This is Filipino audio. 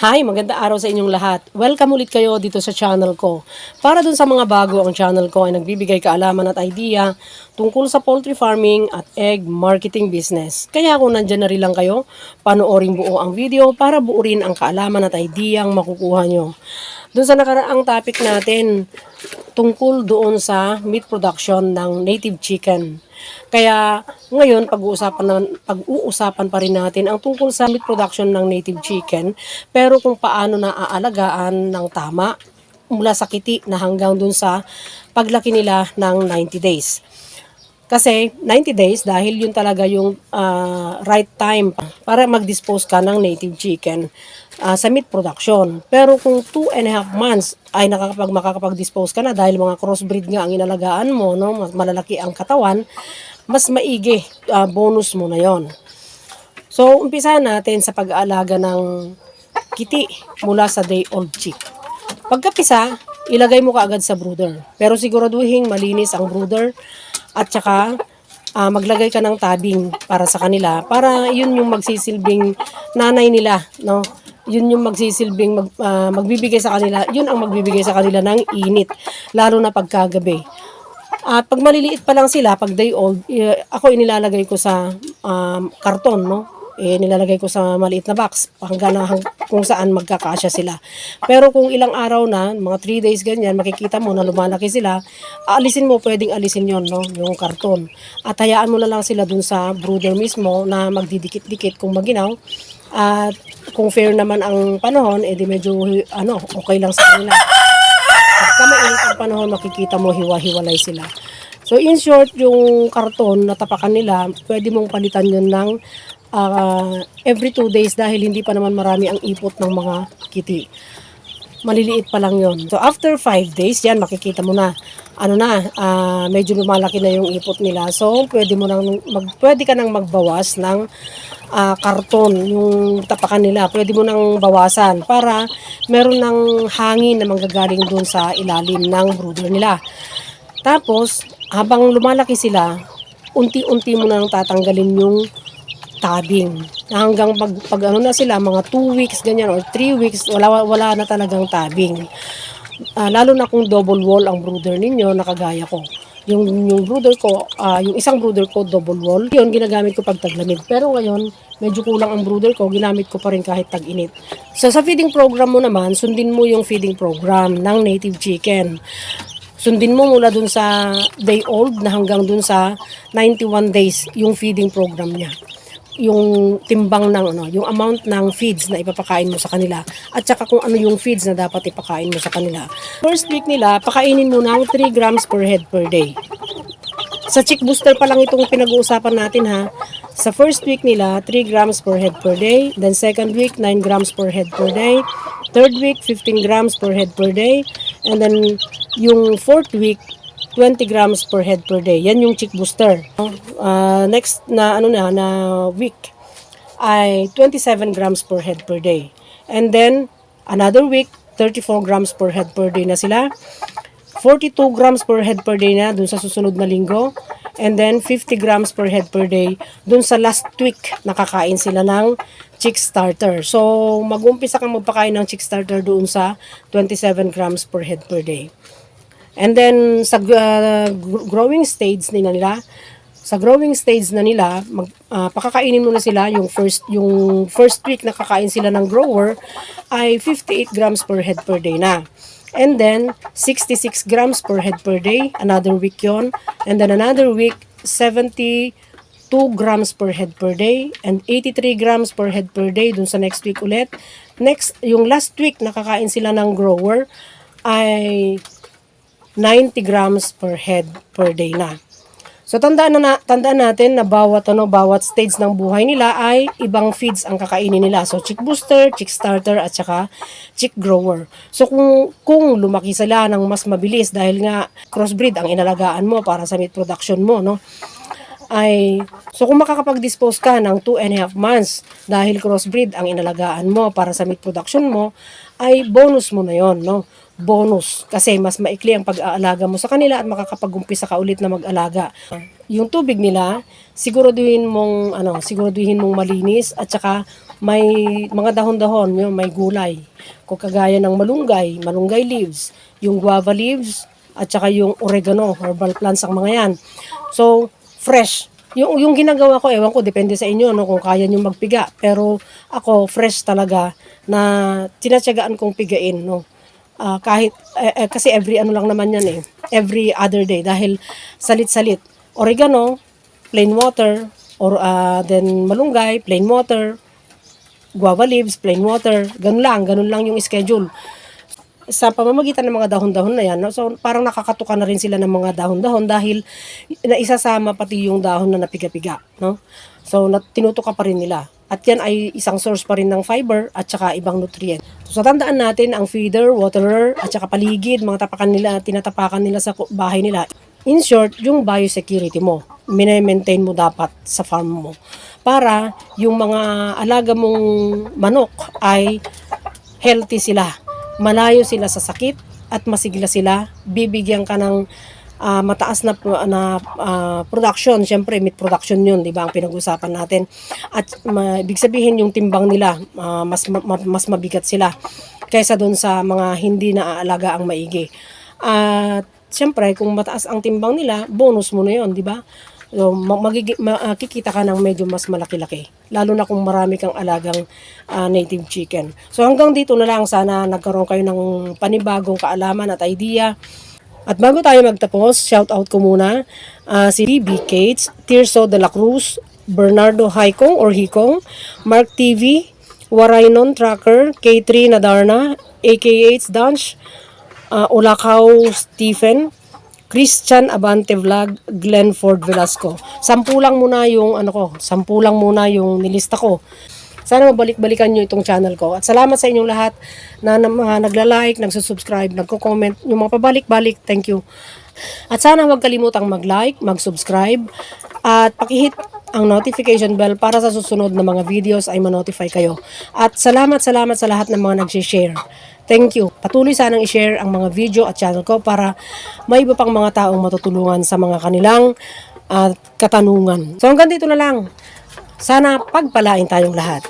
Hi, maganda araw sa inyong lahat. Welcome ulit kayo dito sa channel ko. Para dun sa mga bago, ang channel ko ay nagbibigay kaalaman at idea tungkol sa poultry farming at egg marketing business. Kaya kung nandyan na rin lang kayo, panoorin buo ang video para buo rin ang kaalaman at idea ang makukuha nyo. Dun sa nakaraang topic natin, tungkol doon sa meat production ng native chicken. Kaya ngayon pag-uusapan na, pag-uusapan pa rin natin ang tungkol sa meat production ng native chicken pero kung paano naaalagaan ng tama mula sa kiti na hanggang dun sa paglaki nila ng 90 days. Kasi 90 days dahil yun talaga yung ah, right time para mag-dispose ka ng native chicken ah, sa meat production. Pero kung 2 and a half months ay nakakapag makakapag-dispose ka na dahil mga crossbreed nga ang inalagaan mo, no, malalaki ang katawan, mas maigi ah, bonus mo na yon. So, umpisa natin sa pag-aalaga ng kiti mula sa day old chick. Pagkapisa, ilagay mo kaagad sa brooder. Pero siguraduhin malinis ang brooder at saka ah, maglagay ka ng tabing para sa kanila para yun yung magsisilbing nanay nila, no? Yun yung magsisilbing mag, ah, magbibigay sa kanila, yun ang magbibigay sa kanila ng init lalo na pagkagabi. At pag maliliit pa lang sila, pag day old, eh, ako inilalagay ko sa um, karton, no? Eh, nilalagay ko sa maliit na box hanggang na hang, kung saan magkakasya sila. Pero kung ilang araw na, mga 3 days ganyan, makikita mo na lumalaki sila, aalisin mo, pwedeng alisin yon no? Yung karton. At hayaan mo na lang sila dun sa brooder mismo na magdidikit-dikit kung maginaw. At kung fair naman ang panahon, edi medyo ano, okay lang sa kanila. Pagka mainit ang panahon, makikita mo hiwa-hiwalay sila. So in short, yung karton na tapakan nila, pwede mong palitan yun ng ah, every two days dahil hindi pa naman marami ang ipot ng mga kiti. Maliliit pa lang yon. So after five days, yan makikita mo na ano na, ah, medyo lumalaki na yung ipot nila. So pwede mo nang mag, pwede ka nang magbawas ng ah, karton yung tapakan nila. Pwede mo nang bawasan para meron ng hangin na manggagaling dun sa ilalim ng brooder nila. Tapos, habang lumalaki sila, unti-unti mo nang tatanggalin yung tabing. Hanggang pag, pag ano na sila, mga 2 weeks, ganyan, or 3 weeks, wala, wala na talagang tabing. Ah, lalo na kung double wall ang brooder ninyo, nakagaya ko. Yung, yung brooder ko, ah, yung isang brooder ko, double wall. Yun, ginagamit ko pag taglamig. Pero ngayon, medyo kulang ang brooder ko, ginamit ko pa rin kahit tag-init. So, sa feeding program mo naman, sundin mo yung feeding program ng native chicken sundin mo mula dun sa day old na hanggang dun sa 91 days yung feeding program niya yung timbang ng ano, yung amount ng feeds na ipapakain mo sa kanila at saka kung ano yung feeds na dapat ipakain mo sa kanila. First week nila, pakainin mo ng 3 grams per head per day. Sa chick booster pa lang itong pinag-uusapan natin ha. Sa first week nila, 3 grams per head per day. Then second week, 9 grams per head per day. Third week, 15 grams per head per day. And then yung fourth week, 20 grams per head per day. Yan yung chick booster. Uh, next na ano na na week ay 27 grams per head per day. And then another week 34 grams per head per day na sila. 42 grams per head per day na dun sa susunod na linggo. And then 50 grams per head per day dun sa last week nakakain sila ng chick starter. So mag-umpisa kang magpakain ng chick starter doon sa 27 grams per head per day. And then sa uh, gr- growing stage nila nila, sa growing stage na nila, mag, ah, pakakainin mo na sila yung first yung first week na kakain sila ng grower ay 58 grams per head per day na. And then 66 grams per head per day, another week yon. And then another week 72 grams per head per day and 83 grams per head per day dun sa next week ulit. Next, yung last week nakakain sila ng grower ay 90 grams per head per day na. So tandaan na, na tandaan natin na bawat ano bawat stage ng buhay nila ay ibang feeds ang kakainin nila. So chick booster, chick starter at saka chick grower. So kung kung lumaki sila ng mas mabilis dahil nga crossbreed ang inalagaan mo para sa meat production mo, no? ay so kung makakapag-dispose ka ng 2 and a half months dahil crossbreed ang inalagaan mo para sa meat production mo ay bonus mo na yon no bonus kasi mas maikli ang pag-aalaga mo sa kanila at makakapag-umpisa ka ulit na mag-alaga yung tubig nila siguraduhin mong ano siguraduhin mong malinis at saka may mga dahon-dahon, yung may gulay. Kung kagaya ng malunggay, malunggay leaves, yung guava leaves, at saka yung oregano, herbal plants ang mga yan. So, fresh. Yung, yung ginagawa ko, ewan ko, depende sa inyo no, kung kaya nyo magpiga. Pero ako, fresh talaga na tinatsagaan kong pigain. No. Ah, kahit, eh, eh, kasi every ano lang naman yan eh. Every other day. Dahil salit-salit. Oregano, plain water, or ah, then malunggay, plain water, guava leaves, plain water, ganun lang, ganun lang yung schedule. Sa pamamagitan ng mga dahon-dahon na yan, so parang nakakatuka na rin sila ng mga dahon-dahon dahil naisasama pati yung dahon na napiga-piga. No? So nat- tinutuka pa rin nila. At yan ay isang source pa rin ng fiber at saka ibang nutrient. So tandaan natin ang feeder, waterer at saka paligid, mga tapakan nila, tinatapakan nila sa bahay nila. In short, yung biosecurity mo, mine-maintain mo dapat sa farm mo. Para yung mga alaga mong manok ay healthy sila. Malayo sila sa sakit at masigla sila. Bibigyan ka ng ah, mataas na na ah, production. Siyempre, meat production 'yun, 'di ba? Ang pinag-usapan natin. At ma, ibig sabihin yung timbang nila ah, mas ma- ma- mas mabigat sila kaysa doon sa mga hindi naaalaga ang maigi. At siyempre, kung mataas ang timbang nila, bonus mo na 'yon, 'di ba? So, makikita ka ng medyo mas malaki-laki. Lalo na kung marami kang alagang ah, native chicken. So hanggang dito na lang sana nagkaroon kayo ng panibagong kaalaman at idea. At bago tayo magtapos, shout out ko muna ah, si BB Cates, Tirso de la Cruz, Bernardo Haikong or Hikong, Mark TV, Warainon Tracker, K3 Nadarna, AKH Dunch, uh, Ulakaw Stephen, Christian Abante Vlog, Glenford Velasco. Sampu lang muna yung ano ko, sampu lang muna yung nilista ko. Sana mabalik-balikan nyo itong channel ko. At salamat sa inyong lahat na, mga nagla-like, nagsusubscribe, nagko-comment, yung mga pabalik-balik, thank you. At sana huwag kalimutang mag-like, mag-subscribe, at pakihit ang notification bell para sa susunod na mga videos ay ma-notify kayo. At salamat, salamat sa lahat ng mga nag-share. Thank you. Patuloy sanang i-share ang mga video at channel ko para may iba pang mga taong matutulungan sa mga kanilang at katanungan. So hanggang dito na lang. Sana pagpalain tayong lahat.